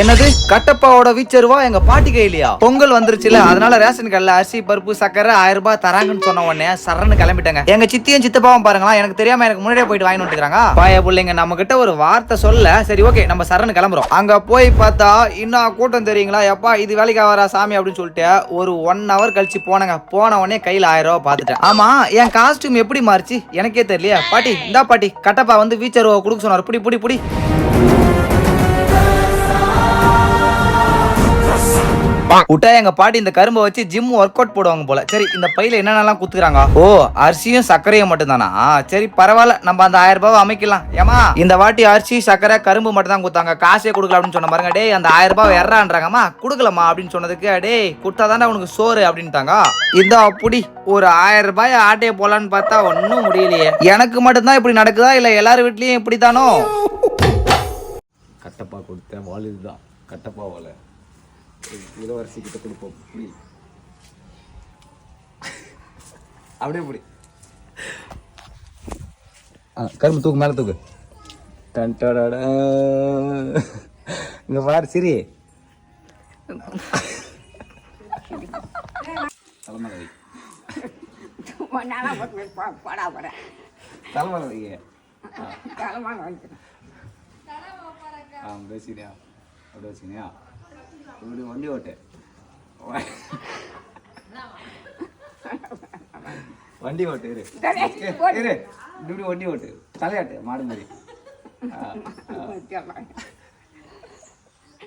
என்னது? கட்டப்பாவோட வீச்சருவா? எங்க பாட்டி கையிலயா? பொங்கல் வந்துருச்சுல அதனால ரேஷன் கடையில அரிசி பருப்பு சக்கரை ஆயிரம் ரூபாய் தராங்கன்னு சொன்ன உடனே சரன்னு கிளம்பிட்டாங்க. எங்க சித்தியும் சித்தப்பாவும் பாருங்களா எனக்கு தெரியாம எனக்கு முன்னாடியே போயிட்டு வாங்கி வந்துருக்காங்க பாய பிள்ளைங்க நம்ம கிட்ட ஒரு வார்த்தை சொல்ல சரி ஓகே நம்ம சரன்னு கிளம்புறோம். அங்க போய் பார்த்தா இன்னும் கூட்டம் தெரியுங்களா? எப்பா இது வேலைக்கு ஆவாரா சாமி அப்படின்னு சொல்லிட்டு ஒரு ஒன் ஹவர் கழிச்சு போனங்க. போன உடனே கையில ஆயிரம் ரூபாய் பார்த்துட்டேன். ஆமா என் காஸ்டியூம் எப்படி மாறுச்சு? எனக்கே தெரியலையா. பாட்டி இந்தா பாட்டி கட்டப்பா வந்து வீச்சருவா கொடுக்க சொன்னார். புடி புடி புடி. விட்டா எங்க பாட்டி இந்த கரும்பை வச்சு ஜிம் ஒர்க் அவுட் போடுவாங்க போல. சரி இந்த பையில என்னென்னலாம் குத்துக்கிறாங்க? ஓ அரிசியும் சர்க்கரையும் மட்டும்தானா? சரி பரவாயில்ல நம்ம அந்த ஆயிரம் ரூபாவை அமைக்கலாம். ஏமா இந்த வாட்டி அரிசி சர்க்கரை கரும்பு மட்டும் தான் கொடுத்தாங்க காசே கொடுக்கல அப்படின்னு சொன்ன பாருங்க டேய் அந்த ஆயிரம் ரூபாய் எறான்றாங்கம்மா கொடுக்கலம்மா அப்படின்னு சொன்னதுக்கு டேய் கொடுத்தாதானே உனக்கு சோறு அப்படின்ட்டாங்க இந்த அப்படி ஒரு ஆயிரம் ரூபாய் ஆட்டையை போலான்னு பார்த்தா ஒன்றும் முடியலையே. எனக்கு மட்டும்தான் இப்படி நடக்குதா? இல்ல எல்லார் வீட்லயும் இப்படி தானோ கட்டப்பா கொடுத்த வாள் இதுதான் கட்டப்பா வாழை. இளவரசி கிட்ட கொடுப்போம் புடி அப்படியே புடி ஆ கரும்பு தூக்கு மேலே தூக்கு டன் டடடா. இங்க பாரு சிரி தலைமலை வை. தலைமலை வைங்க ஆ பேசினியா அப்படி வச்சுக்கினியா இப்படி வண்டி ஓட்டு. வண்டி ஓட்டு இரு. இரு இப்படி வண்டி ஓட்டு. தலையாட்டு மாடு மாதிரி.